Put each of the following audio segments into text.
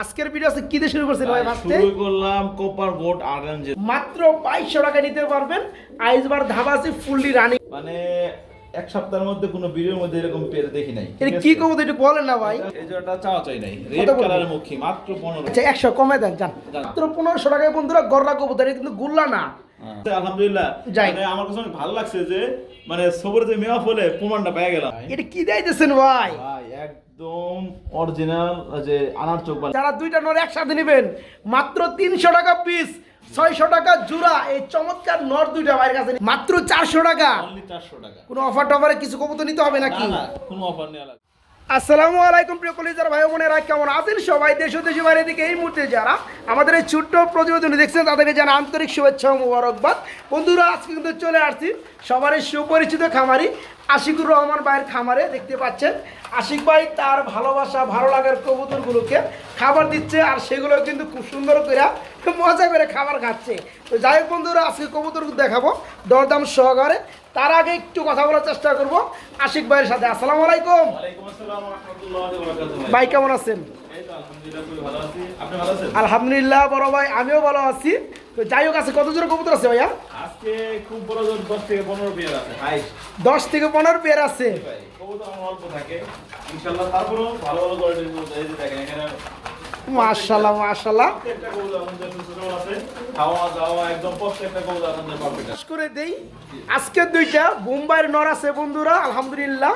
আজকের ভিডিও আছে কি দিয়ে শুরু করছেন ভাই ভাবতে? শুরু করলাম কোপার মাত্র টাকা নিতে পারবেন আইসবার ধাবা আছে ফুললি রানিং মানে এক সপ্তাহের মধ্যে কোনো ভিডিওর মধ্যে এরকম পেরে দেখি নাই এটা কি একটু বলেন না ভাই। এই জোড়াটা চাওয়া চাই নাই রেড? কালারের মুখী মাত্র পনেরো। আচ্ছা একশো কমে দেন জান মাত্র পনেরোশো টাকায় বন্ধুরা গররা কবুতর কিন্তু গুল্লা না। আচ্ছা, আলহামদুলিল্লাহ। মানে আমার কাছে অনেক ভালো লাগছে যে মানে সবরে যে মেওয়া ফলে প্রমাণটা পেয়ে গেলাম। এটা কি ভাই? ভাই একদম অরিজিনাল যে আনার চোখ যারা দুইটা নর একসাথে নেবেন মাত্র তিনশো টাকা পিস ছয়শো টাকা জোড়া এই চমৎকার নর দুইটা ভাইয়ের কাছে মাত্র চারশো টাকা। চারশো টাকা। কোনো অফার টফারে কিছু কবুতর নিতে হবে নাকি? কোনো অফার নেওয়া লাগবে আসসালামু আলাইকুম প্রিয় কলেজার ভাই বোনেরা কেমন আছেন সবাই? দেশ ও দেশের বাইরে থেকে এই মুহূর্তে যারা আমাদের এই ছোট্ট প্রতিবেদন দেখছেন তাদেরকে জানা আন্তরিক শুভেচ্ছা ও মুবারকবাদ। বন্ধুরা আজকে কিন্তু চলে আসছি সবারই সুপরিচিত খামারি আশিকুর রহমান ভাইয়ের খামারে দেখতে পাচ্ছেন। আশিক ভাই তার ভালোবাসা ভালো লাগার কবুতরগুলোকে খাবার দিচ্ছে আর সেগুলো কিন্তু খুব সুন্দর করে মজা করে খাবার খাচ্ছে। তো যাই হোক বন্ধুরা আজকে কবুতর দেখাবো দরদাম সহকারে। তার আগে একটু কথা বলার চেষ্টা করব আশিক ভাইয়ের সাথে। আসসালামু আলাইকুম। ভাই কেমন আছেন? আলহামদুলিল্লাহ বড় ভাই আমিও ভালো আছি। তো যাই হোক আছে কত জোর কবুতর আছে ভাইয়া? আজকে খুব বড় জোর দশ থেকে পনেরো পেয়ার আছে। দশ থেকে পনেরো পেয়ার কবুতর আমার অল্প থাকে। ইনশাল্লাহ তারপরেও ভালো ভালো কোয়ালিটির মধ্যে দেখেন এখানে করে দেই। আজকের দুইটা বোম্বাইয়ের নর আছে বন্ধুরা আলহামদুলিল্লাহ।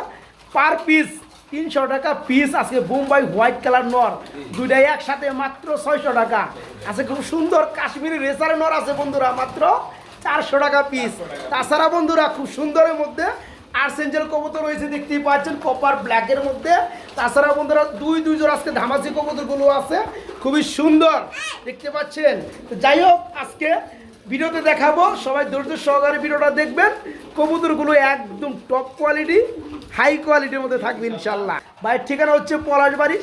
পার পিস তিনশো টাকা পিস আজকে বোম্বাই হোয়াইট কালার নর। দুইটাই একসাথে মাত্র ছয়শো টাকা। আছে খুব সুন্দর কাশ্মীরি রেসারের নর আছে বন্ধুরা মাত্র চারশো টাকা পিস তাছাড়া বন্ধুরা খুব সুন্দরের মধ্যে আর্সেঞ্জেল কবুতর রয়েছে দেখতেই পাচ্ছেন কপার ব্ল্যাকের মধ্যে। তাছাড়া বন্ধুরা দুই দুইজন জোড় আজকে ধামাসি কবুতরগুলো আছে খুবই সুন্দর দেখতে পাচ্ছেন। তো যাই হোক আজকে ভিডিওতে দেখাবো সবাই ধৈর্য সহকারে ভিডিওটা দেখবেন। কবুতরগুলো একদম টপ কোয়ালিটি হাই কোয়ালিটির মধ্যে থাকবে ইনশাল্লাহ ভাই ঠিকানা হচ্ছে পলাশবাড়ি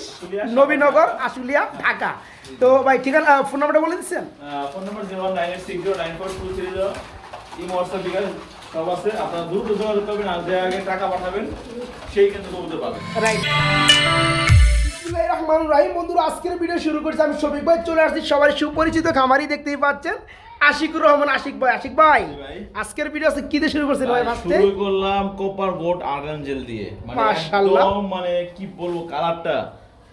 নবীনগর আশুলিয়া ঢাকা। তো ভাই ঠিকানা ফোন নাম্বারটা বলে দিচ্ছেন? Phone number zero nine eight six zero nine four two three zero WhatsApp bKash সব আছে। আপনারা দ্রুত যোগাযোগ করবেন আর যে আগে টাকা পাঠাবেন সেই কিন্তু কবুতর পাবেন। রাইট রহমানির রহিম। বন্ধুরা আজকের ভিডিও শুরু করছি আমি শফিক ভাই। চলে আসছি সবাই সুপরিচিত খামারি দেখতেই পাচ্ছেন। আশিকুর রহমান আশিক ভাই আশিক ভাই। আজকের ভিডিও আছে কি দিয়ে শুরু করছেন ভাই ভাবতে? শুরু করলাম কোপার গোট আর্গানজেল দিয়ে। মানে মাশাআল্লাহ। মানে কি বলব কালারটা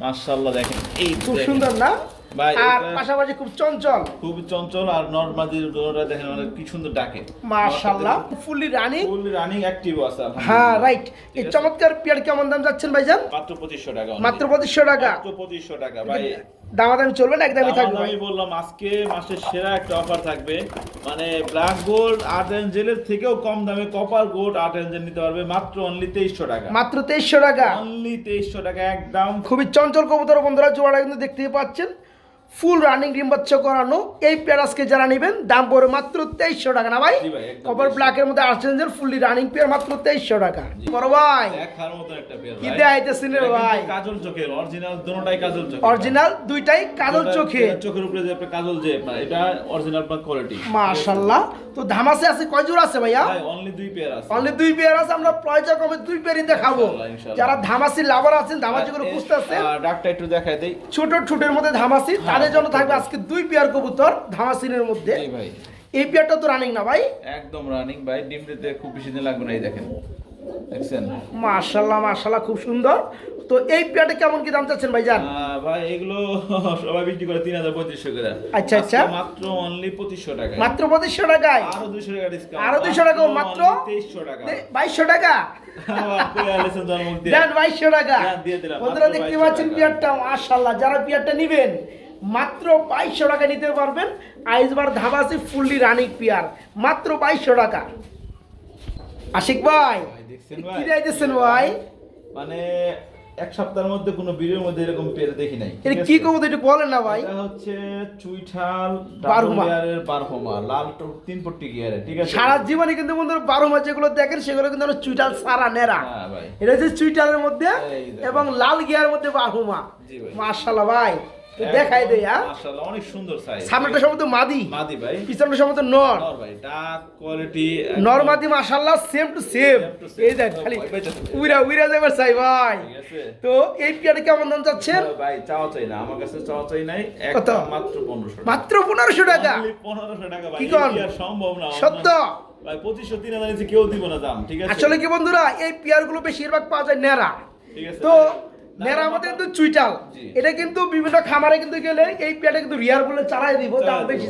মাশাআল্লাহ দেখেন এই খুব সুন্দর না? আর পাশাপাশি খুব চঞ্চল। খুব চঞ্চল আর নর্মাদির দোনোটা দেখেন কি সুন্দর ডাকে। মাশাআল্লাহ fully running. Full running active আছে হ্যাঁ রাইট এই চমৎকার পেয়ার কেমন দাম যাচ্ছেন ভাইজান? মাত্র পঁচিশশো টাকা মাত্র পঁচিশশো টাকা। মাত্র পঁচিশশো টাকা ভাই। দামাদামি চলবে না একদমই থাকবে আমি বললাম আজকে মাসের সেরা একটা অফার থাকবে। মানে ব্ল্যাক গোল্ড আর্ট অ্যাঞ্জেলের থেকেও কম দামে কপার গোল্ড আর্ট অ্যাঞ্জেল নিতে পারবে মাত্র অনলি তেইশশো টাকা। মাত্র তেইশশো টাকা। অনলি তেইশশো টাকা একদম। খুবই চঞ্চল কবুতর বন্ধুরা জোড়াটা কিন্তু দেখতেই পাচ্ছেন। ফুল রানিং ডিম্বাচ্ছ করানো। এই পেয়ার আজকে যারা নেবেন দাম পড়বে মাত্র তেইশশো টাকা। না ভাই? কপার 2300 ব্ল্যাকের মধ্যে আর্সেঞ্জেল ফুললি রানিং পেয়ার মাত্র তেইশশো টাকা। বড় ভাই। একটা কি ভাই। দেখাইতেছেন রে ভাই? কাজল চোখের অরিজিনাল দোনোটাই কাজল চোখের অরিজিনাল দুইটাই কাজল চোখে। চোখের উপরে যে আপনার কাজল যে আপনার এটা অরিজিনাল আপনার কোয়ালিটি মাশাল্লাহ। তো ধামাসে আছে কয় জোড়া আছে ভাইয়া? ভাই অনলি দুই পেয়ার আছে। অনলি দুই পেয়ার আছে আমরা প্রয়োজন কমে দুই পেয়ারই দেখাবো। যারা ধামাসি লাভার আছেন ধামাসি করে খুঁজতে আছেন আহ, ডাকটা একটু দেখাই দেই। ছোট ঠুটের মধ্যে ধামাসি তাদের জন্য থাকবে আজকে দুই পেয়ার কবুতর ধামাসিনের মধ্যে। এই পেয়ারটা তো রানিং না ভাই? একদম রানিং ভাই ডিম দিতে খুব বেশি দিন লাগবে না এই দেখেন। দেখছেন? মাশাল্লাহ মাশাল্লাহ খুব সুন্দর। তো এই পেয়ারটা কেমন কি দাম চাচ্ছেন ভাই জান ভাই এগুলো সবাই বিক্রি করে তিন হাজার পঁচিশশো করে। আচ্ছা, আচ্ছা। মাত্র অনলি পঁচিশশো টাকা মাত্র পঁচিশশো টাকায়? আরও দুশো টাকা ডিসকাউন্ট আরও 200 টাকা, মাত্র? তেইশশো টাকা। বাইশশো টাকা। দেন বাইশশো টাকা। দেন, দিয়ে দিলাম, বন্ধুরা দেখতে 2200 পাচ্ছেন। পেয়ারটা মাশাল্লাহ যারা পেয়ারটা নিবেন মাত্র বাইশশো টাকা নিতে পারবেন। আইসবার ধাবাসি ফুললি রানিং পিয়ার। মাত্র বাইশশো টাকা। আশিক ভাই ভাই, দেখছেন ভাই? মানে এক সপ্তাহের মধ্যে কোনো ভিডিওর মধ্যে এরকম পেরে দেখি নাই এটা কি কবুতর একটু বলেন না ভাই। এটা হচ্ছে চুইঠাল বারহুমা। লাল তিন পট্টি গিয়ারে ঠিক আছে? সারা জীবনে কিন্তু বন্ধুরা যেগুলো দেখেন সেগুলো কিন্তু হলো চুইটাল সারা নেরা হ্যাঁ এটা হচ্ছে চুইটালের মধ্যে এবং লাল গিয়ার মধ্যে বাহুমা জি ভাই। দেখাই দেই হ্যাঁ? মাশাআল্লাহ অনেক সুন্দর সাইজ সামনেটা সম্ভবত মাদি। মাদি ভাই। পিছনটা সম্ভবত নর। নর ভাই ডাক কোয়ালিটি নর মাদি মাশাআল্লাহ সেম টু সেম. এই দেখ খালি। উইরা উইরা যাবে ভাই। তো এই পিয়াটা কেমন দাম চাচ্ছেন? ভাই চাওয়া চাই না আমার কাছে চাওয়া চাই নাই। কত? মাত্র 1500 মাত্র পনেরোশো টাকা? পনেরোশো টাকা ভাই কি সম্ভব না সত্য? ভাই। পঁচিশশো তিন হাজার নিচে কেউ দিব না দাম ঠিক আছে? আসলে কি বন্ধুরা এই পেয়ারগুলো বেশিরভাগ পাওয়া যায় নেড়া ঠিক আছে তো নেড়া না, কিন্তু চুইটাল এটা কিন্তু বিভিন্ন খামারে কিন্তু গেলে এই পেটে কিন্তু রিয়ার বলে দিব দাম বেশি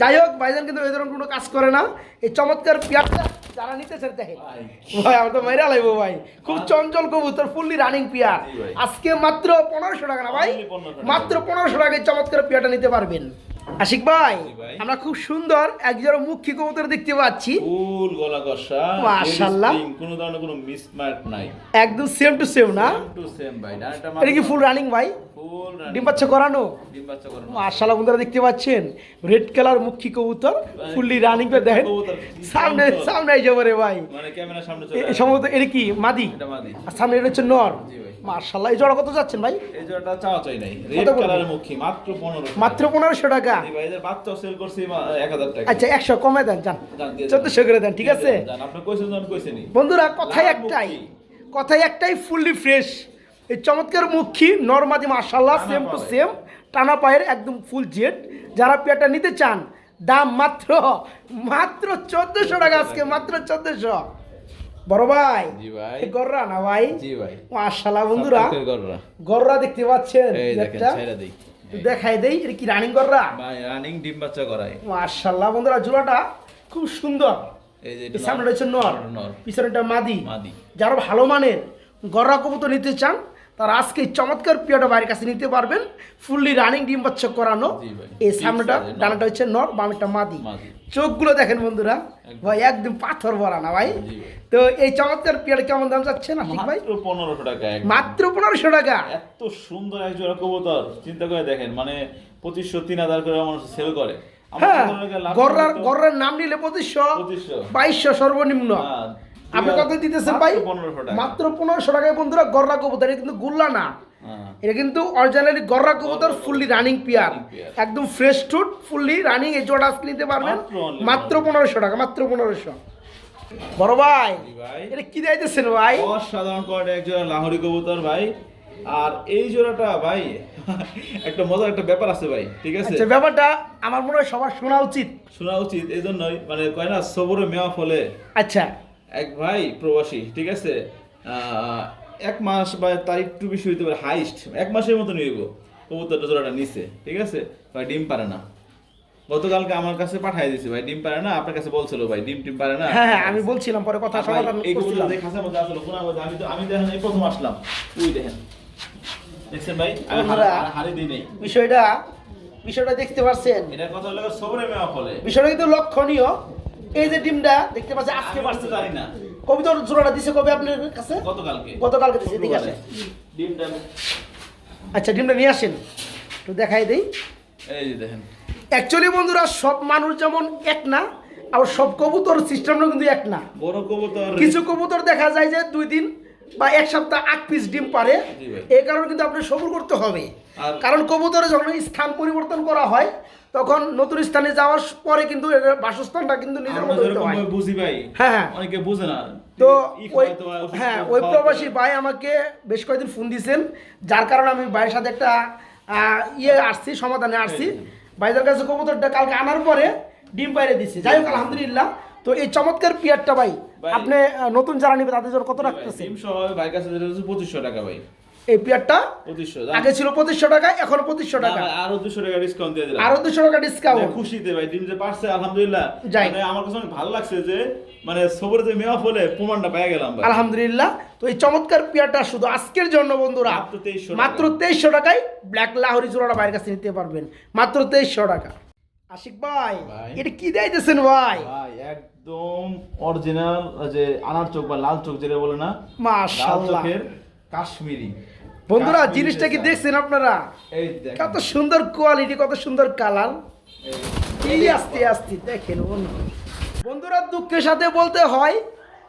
যাই হোক ভাইজান কিন্তু এই ধরনের কোনো কাজ করে না। এই চমৎকার পেয়ারটা যারা নিতে দেখেন। ভাই। ভাই আমার তো মেরা লাগবো ভাই। খুব চঞ্চল কবুতর ফুললি রানিং পেয়ার আজকে মাত্র পনেরোশো টাকা না ভাই? Only 1500 টাকা। মাত্র পনেরোশো টাকায় চমৎকার পেয়ারটা নিতে পারবেন। আশিক ভাই আমরা খুব সুন্দর একজোড়া মুখী কবুতর দেখতে পাচ্ছি। ফুল গলা কষা মাশাআল্লাহ। কোনো ধরনের কোনো মিসম্যাচ নাই। একদম সেম টু সেম না? সেম টু সেম ভাই ডানাটা এটা কি ফুল রানিং ভাই? ফুল ডিম বাচ্চা করানো? ডিম বাচ্চা করানো। মার্শাল্লাহ বন্ধুরা দেখতে পাচ্ছেন রেড কালার মুখী কবুতর ফুললি রানিং করে দেখেন। সামনে সামনে যাব রে ভাই। মানে ক্যামেরার সামনে চলে সম্ভবত এটা কি মাদি? এটা মাদি। আর সামনে এটা হচ্ছে নর। জি। মার্শাল্লাহ এই জোড়া কত যাচ্ছেন ভাই? এই জোড়াটা চাওয়া চাই নাই রেড মুখী মাত্র পনেরো মাত্র পনেরোশো টাকা? ভাই এদের বাচ্চা সেল করছি এক হাজার টাকা। আচ্ছা একশো কমে দেন দেন। চোদ্দশো করে দেন ঠিক আছে? জান, আপনি কইছেন কইছেনই বন্ধুরা কথাই একটাই। কথাই একটাই ফুললি ফ্রেশ এই চমৎকার মুখী নরমাদি মার্শাল্লাহ সেম টু সেম টানা পায়ের একদম ফুল জেট যারা পেয়ারটা নিতে চান দাম মাত্র মাত্র চোদ্দশো টাকা আজকে মাত্র চোদ্দশো। বড় ভাই জি ভাই। গররা না ভাই? জি ভাই। মাশাআল্লাহ বন্ধুরা গররা। গররা দেখতে পাচ্ছেন এই দেখেন ছেড়ে দেই। দেখাই দেই এটা কি রানিং গররা? ভাই রানিং ডিম বাচ্চা করায় মার্শাল্লাহ বন্ধুরা জোড়াটা খুব সুন্দর। এই যে এটা সামনে রয়েছে নর। পিছনেটা মাদি। মাদি। যারা ভালো মানের গররা কবুতর নিতে চান তারা আজকে চমৎকার পিয়াটা বাড়ির কাছে নিতে পারবেন। ফুললি রানিং ডিম বাচ্চা করানো। এই সামনেটা। ডানাটা হচ্ছে নর বামেরটা মাদি। চোখগুলো দেখেন বন্ধুরা ভাই একদম পাথর ভরা না ভাই? তো এই চমৎকার পিয়াটা কেমন দাম যাচ্ছে না ঠিক ভাই? মাত্র পনেরোশো টাকা মাত্র পনেরোশো টাকা? এত সুন্দর এক জোড়া কবুতর চিন্তা করে দেখেন মানে পঁচিশশো তিন হাজার করে মানুষ সেল করে। হ্যাঁ গররার গররার নাম নিলে পঁচিশশো পঁচিশশো। বাইশশো সর্বনিম্ন। হ্যাঁ, আপনি কত দিতেছেন ভাই? মাত্র 1500 টাকা। মাত্র পনেরোশো টাকায় বন্ধুরা গররা কবুতর কিন্তু গুল্লা না। হ্যাঁ। এটা কিন্তু অরিজিনালি গররা কবুতর ফুললি রানিং পিয়ার একদম ফ্রেশ টুট ফুললি রানিং এই জোড়া আজকে নিতে পারবেন। মাত্র পনেরোশো। টাকা মাত্র পনেরোশো। বড় ভাই এটা কি দিতেছেন ভাই? অসাধারণ কোয়ালিটি এক জোড়া লাহোরি কবুতর ভাই। আর এই জোড়াটা ভাই একটা মজার একটা ব্যাপার আছে ভাই ঠিক আছে? আচ্ছা ব্যাপারটা আমার মনে হয় সবার শোনা উচিত। শোনা উচিত এই জন্যই মানে কয় না সবরে মেওয়া ফলে। আচ্ছা এক ভাই প্রবাসী ঠিক আছে? এক মাস বা তার একটু বেশি হইতে পারে হাইস্ট এক মাসের মতো নিয়ে কবুতরটা জোড়াটা নিছে ঠিক আছে? ভাই ডিম পারে না। গতকালকে আমার কাছে পাঠাই দিছে ভাই ডিম পারে না? আপনার কাছে বলছিল ভাই ডিম টিম পারে না? হ্যাঁ হ্যাঁ আমি বলছিলাম পরে কথা সমাধান এই করছিলাম। যে খাঁচার মধ্যে আসলো, কোনার মধ্যে, আমি তো আমি দেখেন এই প্রথম আসলাম। উই দেখেন। দেখছেন ভাই? আমি হাড়ি- হাড়ি দিই নেই। বিষয়টা বিষয়টা দেখতে পাচ্ছেন এটা কথা হলো সবরে মেওয়া ফলে। বিষয়টা কিন্তু লক্ষণীয়। এই যে ডিমটা দেখতে পাচ্ছি আজকে পারছে জানি না। কবিতার জোড়াটা দিছে কবে আপনার কাছে? গতকালকে। গতকালকে দিছে ডিমটা আচ্ছা ডিমটা নিয়ে আসেন। তো দেখাই দেই। এই যে দেখেন। অ্যাকচুয়ালি বন্ধুরা সব মানুষ যেমন এক না আবার সব কবুতর সিস্টেমটা কিন্তু এক না। বড় কবুতর। কিছু কবুতর দেখা যায় যে দুই দিন বা এক সপ্তাহ আট পিস ডিম পারে। এই কারণে কিন্তু আপনার সবুর করতে হবে। কারণ কবুতরে যখন স্থান পরিবর্তন করা হয় তখন নতুন স্থানে যাওয়ার পরে কিন্তু বাসস্থানটা কিন্তু নিজের মতো হতে হয়। বুঝি ভাই হ্যাঁ, হ্যাঁ। অনেকে বুঝে না। তো ওই হয়, ওই প্রবাসী ভাই আমাকে বেশ কয়েকদিন ফোন দিয়েছেন যার কারণে আমি ভাইয়ের সাথে একটা আহ, ইয়ে আসছি সমাধানে আসছি। ভাইদের কাছে কবুতরটা কালকে আনার পরে ডিম বাইরে দিচ্ছি যাই হোক আলহামদুলিল্লাহ। তো এই চমৎকার পিয়ারটা ভাই। আপনি নতুন যারা নিবে তাদের জন্য কত সহ ভাই কাছে পঁচিশশো টাকা ভাই। এই পিয়ারটা আগে ছিল পঁচিশশো টাকা এখন পঁচিশশো টাকা। আরও দুশো টাকা ডিসকাউন্ট দিয়ে দিলাম। আরও দুশো টাকা মানে ডিসকাউন্ট খুশিতে ভাই ডিম যে পারছে আলহামদুলিল্লাহ। যাই। মানে আমার কাছে অনেক ভালো লাগছে যে মানে সবরে যে মেওয়া ফলে প্রমাণটা পেয়ে গেলাম আলহামদুলিল্লাহ। তো এই চমৎকার পিয়ারটা শুধু আজকের জন্য বন্ধুরা মাত্র 2300 মাত্র তেইশশো টাকায় ব্ল্যাক লাহোরি জোড়াটা বাইরের কাছে নিতে পারবেন। মাত্র তেইশশো টাকা। আশিক ভাই। এটা কি দিতেছেন ভাই? ভাই একদম অরিজিনাল যে আনার চোখ বা লাল চোখ যেটা বলে না লাল মাশাআল্লাহ। কাশ্মীরি। বন্ধুরা জিনিসটা কি দেখছেন আপনারা? কত সুন্দর কোয়ালিটি কত সুন্দর কালার। এই- আস্তে আস্তে দেখেন বন্ধু বন্ধুরা দুঃখের সাথে বলতে হয়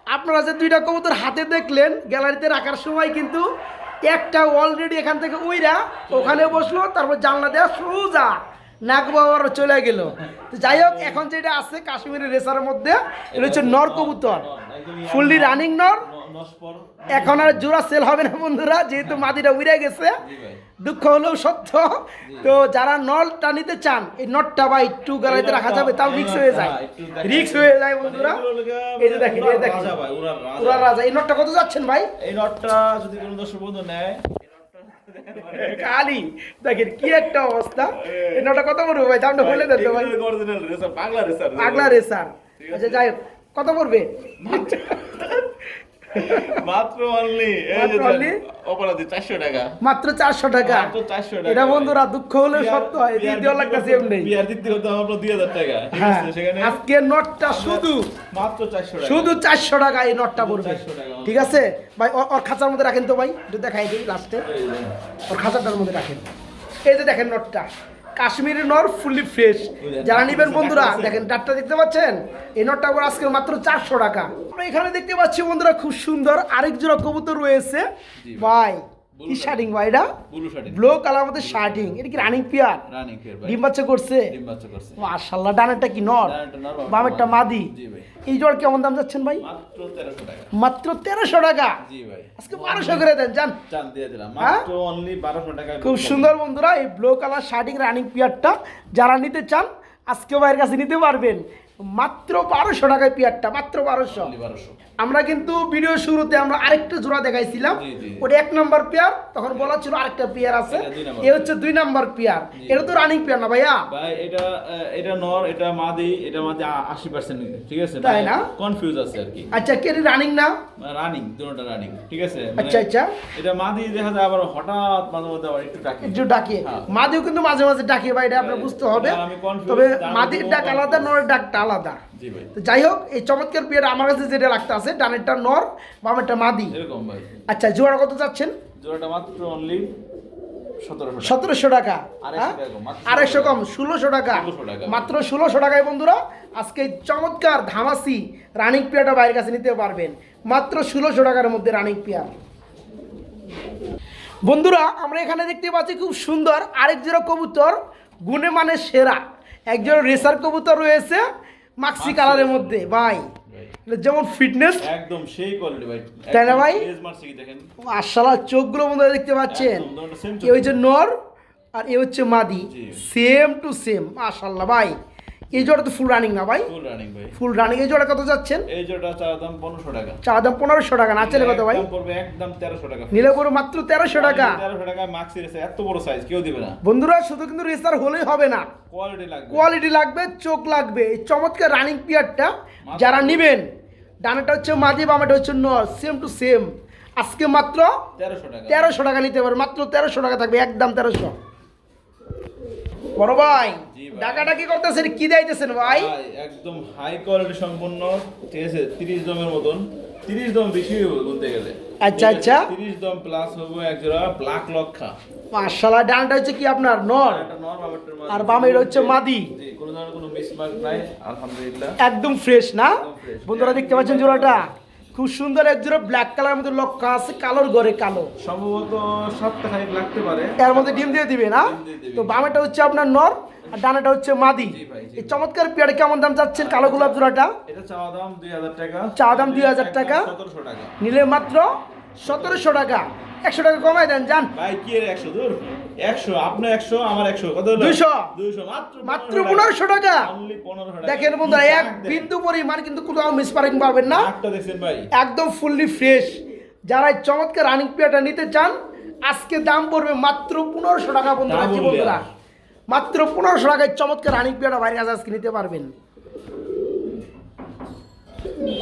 আপনারা যে দুইটা কবুতর হাতে দেখলেন গ্যালারিতে রাখার সময় কিন্তু একটা অলরেডি এখান থেকে উইরা ওখানে বসল তারপর জানলা দেওয়া সোজা নাক বাবার চলে গেল। তো যাই হোক এখন যেটা আছে কাশ্মীরের রেসারের মধ্যে এটা হচ্ছে নর কবুতর। ফুললি রানিং নর। এখন আর জোড়া সেল হবে না বন্ধুরা যেহেতু মাদিটা উড়ে গেছে দুঃখ হলেও সত্য। তো যারা নলটা নিতে চান এই নটটা বা একটু গাড়িতে রাখা যাবে তাও রিক্স হয়ে যায়। হ্যাঁ, রিক্স হয়ে যায় বন্ধুরা। এই যে দেখেন এই দেখেন। রাজা উড়ার রাজা। এই নটটা কত যাচ্ছেন ভাই? এই নটটা যদি কোনো দর্শক বন্ধু নেয়। কালি দেখেন কি একটা অবস্থা। এই নটটা কত পড়বে ভাই? দামটা বলে দেন তো ভাই। পাগলা racer। পাগলা রেসার আচ্ছা যাই হোক কত পড়বে? মাত্র only, মাত্র অপরাধী 400 টাকা। মাত্র চারশো টাকা মাত্র 400 টাকা। এটা বন্ধুরা দুঃখ হলেও সত্য হয় দিয়ে দেওয়া লাগতেছে এমনি বিয়ার দিতে হতো মাত্র 2000 টাকা। ঠিক আছে? সেখানে আজকে নটটা শুধু মাত্র 400 টাকা। শুধু এই নটটা পড়বে 400 ঠিক আছে ভাই ওর- খাঁচার মধ্যে রাখেন তো ভাই একটু দেখাই দিই লাস্টে। ওর খাঁচাটার মধ্যে রাখেন এই যে দেখেন নটটা কাশ্মীরি নর ফুললি ফ্রেশ। যারা নিবেন বন্ধুরা দেখেন ডাটটা দেখতে পাচ্ছেন? এই নটটা আবার আজকে মাত্র চারশো টাকা। আমরা এখানে দেখতে পাচ্ছি বন্ধুরা খুব সুন্দর আরেক জোড়া কবুতর রয়েছে। বাই কি শার্টিং ভাই এটা ব্লু কালার মধ্যে শার্টিং এটা কি রানিং পিয়ার fair ভাই। ডিম বাচ্চা করছে ডিম বাচ্চা করছে। ডানেরটা কি নর বামেরটা মাদি জি ভাই। এই জোড় কেমন দাম যাচ্ছেন ভাই মাত্র 1300 টাকা। মাত্র তেরোশো টাকা জি ভাই। আজকে বারোশো করে দেন জান চান দিয়ে দিলাম। হ্যাঁ? মাত্র only 1200 টাকায় খুব সুন্দর বন্ধুরা এই ব্লু কালার শার্টিং রানিং পিয়ারটা যারা নিতে চান আজকে ভাইয়ের কাছে নিতে পারবেন মাত্র বারোশো টাকায় পিয়ারটা মাত্র বারোশো। আমরা কিন্তু ভিডিও শুরুতে আমরা আরেকটা জোড়া দেখাইছিলাম। ওটা এক নম্বর পেয়ার তখন বলা ছিল আরেকটা পেয়ার আছে। এ হচ্ছে দুই নাম্বার পেয়ার। এটা তো রানিং পেয়ার না ভাইয়া? ভাই এটা এটা নর এটা মাদি এটা মাদি আশি পার্সেন্ট ঠিক আছে? তাই না? কনফিউজ আছে আর কি। আচ্ছা কে রানিং না? রানিং দুটোটা রানিং ঠিক আছে? মানে আচ্ছা আচ্ছা। এটা মাদি দেখা যায় আবার হঠাৎ মাঝে মধ্যে আবার একটু ডাকে একটু ডাকে হ্যাঁ। মাদিও কিন্তু মাঝে মাঝে ডাকে ভাই এটা আপনার বুঝতে হবে। তবে মাদির ডাক আলাদা। নরের ডাকটা আলাদা। তো যাই হোক এই চমৎকার পেয়ার আমার কাছে যেটা রাখতে আছে ডানেরটা নর বামেরটা মাদি। এরকম ভাই। আচ্ছা জোড়া কত যাচ্ছেন জোড়াটা মাত্র অনলি সতেরোশো টাকা। আড়াইশো হ্যাঁ? আড়াইশো কম ষোলোশো টাকা। মাত্র ষোলোশো টাকায় বন্ধুরা আজকে চমৎকার ধামাসি রানিং পেয়ারটা বাইরের কাছে নিতে পারবেন। মাত্র ষোলোশো টাকার মধ্যে রানিং পেয়ার বন্ধুরা আমরা এখানে দেখতে পাচ্ছি খুব সুন্দর আরেক জোড়া কবুতর গুণে মানে সেরা। একজন রেসার কবুতর রয়েছে মাক্সি কালারের মধ্যে ভাই। যেমন ফিটনেস একদম সেই কোয়ালিটি ভাই। তাই না ভাই? মার্শাল্লাহ চোখগুলো বন্ধুরা দেখতে পাচ্ছেন। এই হচ্ছে নর আর এ হচ্ছে মাদি। সেম টু সেম মাশাল্লাহ ভাই। এই জোড়া তো ফুল রানিং না ভাই? ফুল রানিং ভাই। ফুল রানিং এই জোড়া কত যাচ্ছেন? এই জোড়া চার দাম পনেরোশো টাকা। চা দাম পনেরোশো টাকা না চলে কত ভাই? একদম পড়বে একদম তেরোশো টাকা নিলে করে মাত্র তেরোশো টাকা। তেরোশো টাকা মাক্সি রেসে এত বড় সাইজ কেউ দিবে না। বন্ধুরা শুধু কিন্তু রেসার হলেই হবে না। কোয়ালিটি লাগবে। কোয়ালিটি লাগবে চোখ লাগবে। এই চমৎকার রানিং পিয়ারটা যারা নিবেন ডানাটা হচ্ছে মাদি বামাটা হচ্ছে নর সেম টু সেম আজকে মাত্র তেরোশো টাকা। তেরোশো টাকা নিতে পারবে মাত্র তেরোশো টাকা থাকবে একদম তেরোশো। বড় ভাই জি ডাকাটা কি করতেছেন কি দিতেছেন ভাই? একদম হাই কোয়ালিটি সম্পন্ন ঠিক আছে তিরিশ দমের মতন। তিরিশ দম বেশি বলতে গেলে। আচ্ছা, আচ্ছা। তিরিশ দম প্লাস হবে এক জোড়া ব্ল্যাক লক্ষা। মাশাআল্লাহ ডানটা হচ্ছে কি আপনার? নর। আর বামে এটা হচ্ছে মাদি? জি, কোনো ধরনের কোনো মিসমার্ক নাই আলহামদুলিল্লাহ। একদম ফ্রেশ না? বন্ধুরা দেখতে পাচ্ছেন জোড়াটা? খুব সুন্দর এক জোড়া ব্ল্যাক কালার মধ্যে লক্ষ্য আছে কালোর ঘরে কালো। সম্ভবত খানিক লাগতে পারে। এর মধ্যে ডিম দিয়ে দিবে না। তো বামেটা হচ্ছে আপনার নর? আর ডানাটা হচ্ছে মাদি। এই চমৎকার পেয়ারে কেমন দাম চাচ্ছেন কালো গোলাপ জোড়াটা? এটা চাওয়া দাম দুই হাজার টাকা। চাওয়া দাম 2000 টাকা? সতেরোশো টাকা। নিলে মাত্র সতেরোশো টাকা। একশো টাকা কমাই দেন ভাই কি এর একশো? দূর একশো আপনার একশো আমার একশো। কত হলো? 200 দুইশো মাত্র মাত্র পনেরোশো টাকা। অনলি পনেরোশো টাকা। দেখেন বন্ধুরা এক? বিন্দু পরিমাণ কিন্তু কোথাও মিসপারিং পাবেন না। দেখছেন ভাই। একদম ফুললি ফ্রেশ যারা চমৎকার রানিং পেয়ারটা নিতে চান আজকে দাম পড়বে মাত্র পনেরোশো টাকা বন্ধুরা বন্ধুরা। মাত্র পনেরোশো টাকায় চমৎকার রানিং পেয়ারটা বাইরে কাছে আজকে নিতে পারবেন।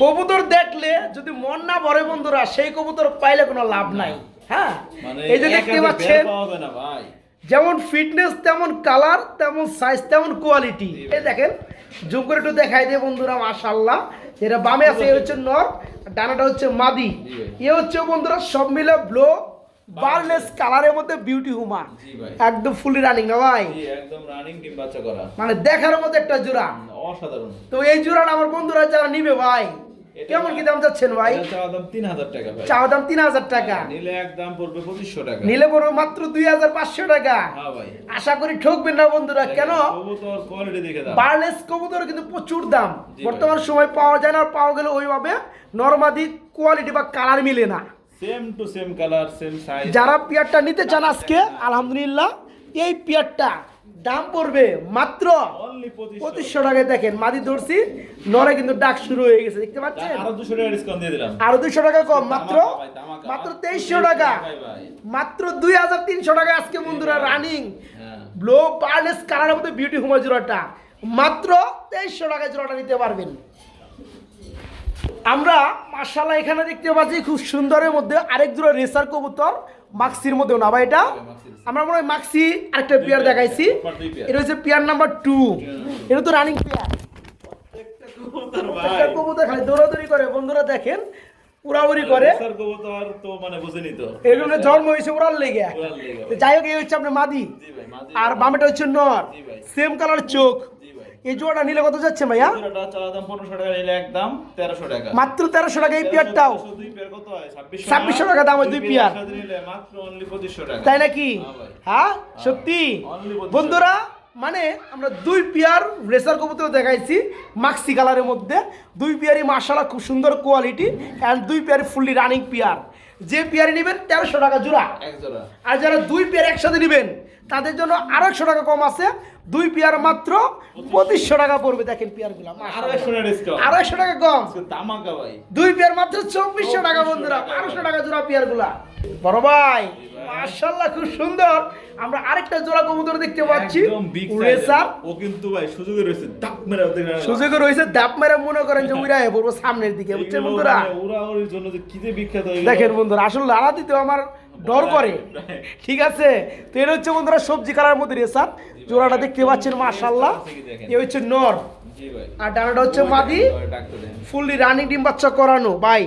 কবুতর দেখলে যদি মন না ভরে বন্ধুরা সেই কবুতর পাইলে কোনো লাভ নাই। হ্যাঁ? মানে এই যে দেখতে পাচ্ছেন যেমন ফিটনেস তেমন কালার তেমন সাইজ তেমন কোয়ালিটি এই দেখেন জুম করে একটু দেখাই দিয়ে বন্ধুরা মাশাল্লাহ যেটা বামে আছে এ হচ্ছে নর ডানাটা হচ্ছে মাদি। এ হচ্ছে বন্ধুরা সব মিলে ব্লো বার্লেস কালারের মধ্যে বিউটি হুমা একদম ফুলি রানিং না ভাই? একদম রানিং বাচ্চা করা। মানে দেখার মতো একটা জোড়া। অসাধারণ। তো এই জোড়াটা আমার বন্ধুরা যারা নিবে ভাই কেমন কি দাম যাচ্ছেন ভাই? চাওয়া দাম তিন হাজার টাকা ভাই। চাওয়া দাম তিন হাজার টাকা। নিলে একদম পড়বে পঁচিশশো টাকা। নিলে পড়বে মাত্র দুই হাজার পাঁচশো টাকা। হ্যাঁ ভাই। আশা করি ঠকবেন না বন্ধুরা কেন? কবুতর কোয়ালিটি দেখে বার্লেস কবুতর কিন্তু প্রচুর দাম। বর্তমান সময় পাওয়া যায় না পাওয়া গেলে ওইভাবে নর্মাদি কোয়ালিটি বা কালার মিলে না। Same to same colour same size যারা পেয়ারটা নিতে চান আজকে আলহামদুলিল্লাহ এই পেয়ারটা দাম পড়বে মাত্র পঁচিশশো। টাকায় দেখেন মাদি ধরছি নরে কিন্তু ডাক শুরু হয়ে গেছে দেখতে পাচ্ছেন? আরও দুশো টাকা ডিসকাউন্ট দিয়ে দিলাম। আরও দুশো টাকা কম মাত্র। মাত্র তেইশশো টাকা। মাত্র দুই হাজার তিনশো টাকা আজকে বন্ধুরা রানিং ব্লো বার্লেস কালারের মধ্যে বিউটি হুমা জোড়াটা। মাত্র তেইশশো টাকায় জোড়াটা নিতে পারবেন। আমরা মার্শাল্লাহ এখানে দেখতে পাচ্ছি খুব সুন্দরের মধ্যে আরেক জোড়া রেসার কবুতর মাক্সির মধ্যেও না ভাই এটা? আমরা মনে হয় মাক্সি আরেকটা পেয়ার দেখাইছি। এটা হচ্ছে পেয়ার নাম্বার টু এটা তো রানিং পেয়ার। কবুতর খালি দৌড়াদৌড়ি করে। বন্ধুরা দেখেন উড়াউড়ি করে। মানে জন্ম হয়েছে লেগে। উড়াল লেগে। যাই হোক এই হচ্ছে আপনার মাদি। আর বামেটা হচ্ছে নর। সেম কালার চোখ। এই জোড়াটা নিলে কত যাচ্ছে ভাইয়া? জোড়াটা চাওয়া দাম পনেরোশো টাকা নিলে একদম তেরোশো টাকা। মাত্র তেরোশো টাকা এই পেয়ারটাও? দুই পেয়ার কত হয়? 2600 ছাব্বিশশো টাকা দাম হয় দুই পেয়ার। নিলে মাত্র only 2500 টাকা। তাই নাকি? হ্যাঁ হ্যাঁ? সত্যি? বন্ধুরা মানে আমরা দুই পেয়ার রেসার কবুতর দেখাইছি মাক্সি কালারের মধ্যে। দুই পেয়ারই মার্শাল্লাহ খুব সুন্দর কোয়ালিটি অ্যান্ড দুই পেয়ার ফুললি রানিং পেয়ার। যে পেয়ারে নেবেন তেরোশো টাকা জোড়া। আর যারা দুই পেয়ার একসাথে নেবেন তাদের জন্য আরও একশো টাকা কম আছে। দুই পেয়ার মাত্র পঁচিশশো টাকা পড়বে দেখেন পেয়ারগুলো আরও একশো টাকা কম। দুই পেয়ার মাত্র চব্বিশশো টাকা বন্ধুরা বারোশো টাকা জোড়া পেয়ারগুলা বড় ভাই মার্শাল্লাহ খুব সুন্দর। আমরা আরেকটা জোড়া কবুতর দেখতে পাচ্ছি রেসার ও কিন্তু ভাই সুযোগে রয়েছে ধাপ মেরে সুযোগে রয়েছে দাপ মেরে মনে করেন যে উড়া হয়ে পড়ব সামনের দিকে বুঝছেন বন্ধুরা? মানে উড়াউড়ির জন্য যে কি যে বিখ্যাত দেখেন বন্ধুরা আসলে দিতে আমার ডর করে। ঠিক আছে? তো এটা হচ্ছে বন্ধুরা সবজি কালার মধ্যে রেসার জোড়াটা দেখতে পাচ্ছেন মার্শাল্লাহ এ হচ্ছে নর। আর ডানাটা হচ্ছে মাদি। ফুললি রানিং ডিম বাচ্চা করানো। ভাই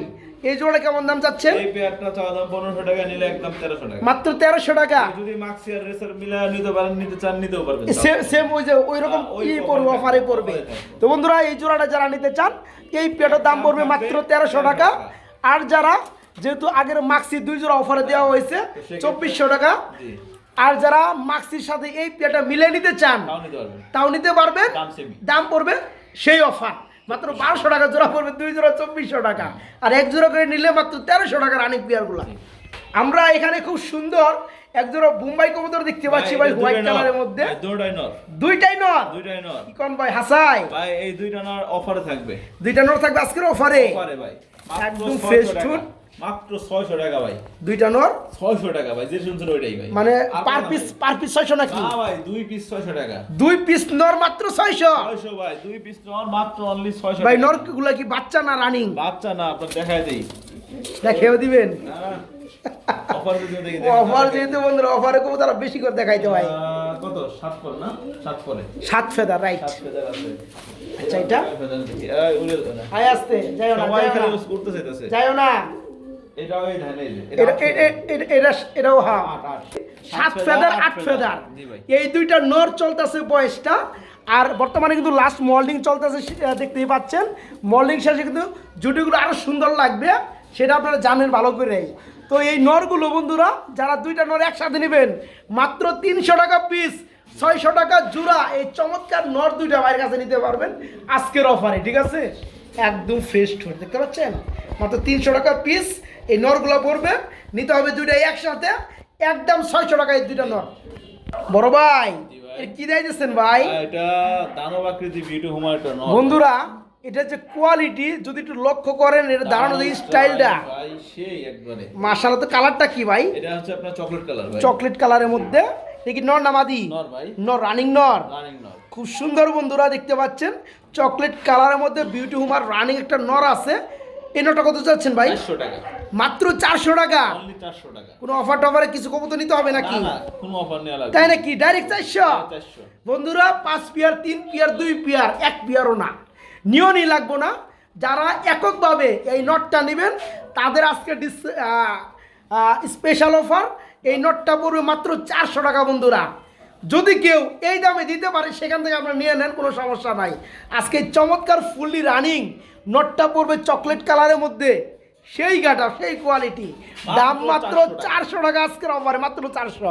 এই জোড়া কেমন দাম চাচ্ছেন? এই পেয়ারটা চাওয়া দাম 1500 টাকা নিলে একদম 1300 টাকা। মাত্র তেরোশো টাকা? যদি মাক্সি আর রেসার মিলা নিতে পারেন নিতে চান নিতেও পারবেন সেম ওই যে ওই রকম কি পড়বে অফারে পড়বে তো বন্ধুরা এই জোড়াটা যারা নিতে চান এই পেটার দাম পড়বে মাত্র তেরোশো টাকা। আর যারা যেহেতু আগের মাক্সি দুই জোড়া অফারে দেওয়া হয়েছে চব্বিশশো টাকা। আর যারা মাক্সির সাথে এই পেটা মিলে নিতে চান তাও নিতে পারবেন। দাম পড়বে সেই অফার মাত্র বারোশো টাকা জোড়া পড়বে দুই জোড়া চব্বিশশো টাকা। আর এক জোড়া করে নিলে মাত্র তেরোশো টাকার অনেক পেয়ারগুলো আমরা এখানে খুব সুন্দর এক জোড়া বোম্বাই কবুতর দেখতে পাচ্ছি ভাই হোয়াইট কালারের মধ্যে। দুইটাই নর। দুইটাই নর? দুইটাই নর। কি কোন ভাই হাসাই? ভাই এই দুইটা নর অফারে থাকবে। দুইটা নর থাকবে আজকের অফারে অফারে ভাই। একদম 600 fresh টাকা। tune। মাত্র 600 টাকা ভাই। দুইটা নর? 600 টাকা ভাই যে শুনছেন ওইটাই ভাই। মানে পার পিস পার পিস ছয়শো নাকি? না ভাই দুই পিস 600 টাকা। দুই পিস নর মাত্র ছয়শো? 600 ভাই দুই পিস নর মাত্র অনলি 600 ভাই নরগুলা কি বাচ্চা না রানিং? বাচ্চা না আপনার দেখায় দেই। দেখেও দিবেন? অফার যদি অফার যেহেতু বন্ধুরা অফারে কবো তারা বেশি করে দেখাইতে ভাই কত? না? ফেদার রাইট ফেদার আছে। আচ্ছা এটা? ফেদার দেখি। এই উড়ে আয় আসতে যাইও না সবাই না। ধানে এই যে এটা এ- এ- এ- এটা এটাও হ্যাঁ আট আট। সাত ফেদার আট ফেদার এই দুইটা নর চলতেছে বয়সটা আর বর্তমানে কিন্তু লাস্ট মল্ডিং চলতেছে দেখতেই পাচ্ছেন। মল্ডিং শেষে কিন্তু জুটিগুলো আরও সুন্দর লাগবে সেটা আপনারা জানেন ভালো করে। তো এই নরগুলো বন্ধুরা যারা দুইটা নর একসাথে নেবেন মাত্র তিনশো টাকা পিস ছয়শো টাকা জোড়া এই চমৎকার নর দুইটা বাইরের কাছে নিতে পারবেন আজকের অফারে ঠিক আছে? একদম ফ্রেশ ঠোঁট দেখতে পাচ্ছেন? মাত্র তিনশো টাকা পিস এই নরগুলো পড়বে নিতে হবে দুইটা একসাথে একদম ছয়শো টাকায় দুইটা নর। বড় ভাই কি দিতেছেন ভাই? এটা দানব আকৃতি বিউটি হুমার নর। বন্ধুরা এটা যে কোয়ালিটি যদি একটু লক্ষ্য করেন এটা দাঁড়ানো যে স্টাইলটা মার্শাল তো কালারটা কি ভাই? এটা হচ্ছে আপনার চকলেট কালার ভাই। চকলেট কালারের মধ্যে। কি নর নামাদি নর ভাই। নর রানিং নর। রানিং নর। খুব সুন্দর বন্ধুরা দেখতে পাচ্ছেন। চকলেট কালারের মধ্যে বিউটি হুমার রানিং একটা নর আছে। এই নটা কত চাচ্ছেন ভাই? 400 টাকা। মাত্র চারশো টাকা। কোনো অফার টফারে কিছু কমতো নিতে হবে নাকি? তাই নাকি? ডাইরেক্ট চারশো? বন্ধুরা পাঁচ পিয়ার তিন পিয়ার দুই পিয়ার এক পিয়ারও না। নিয়নই লাগবো না। যারা এককভাবে এই নটটা নেবেন তাদের আজকে ডিস স্পেশাল অফার এই নটটা পড়বে মাত্র চারশো টাকা বন্ধুরা। যদি কেউ এই দামে দিতে পারে সেখান থেকে আপনারা নিয়ে নেন কোনো সমস্যা নাই। আজকে চমৎকার ফুললি রানিং নটটা পড়বে চকলেট কালারের মধ্যে। সেই গাটা সেই কোয়ালিটি দাম মাত্র চারশো টাকা। আজকের অফারে মাত্র চারশো।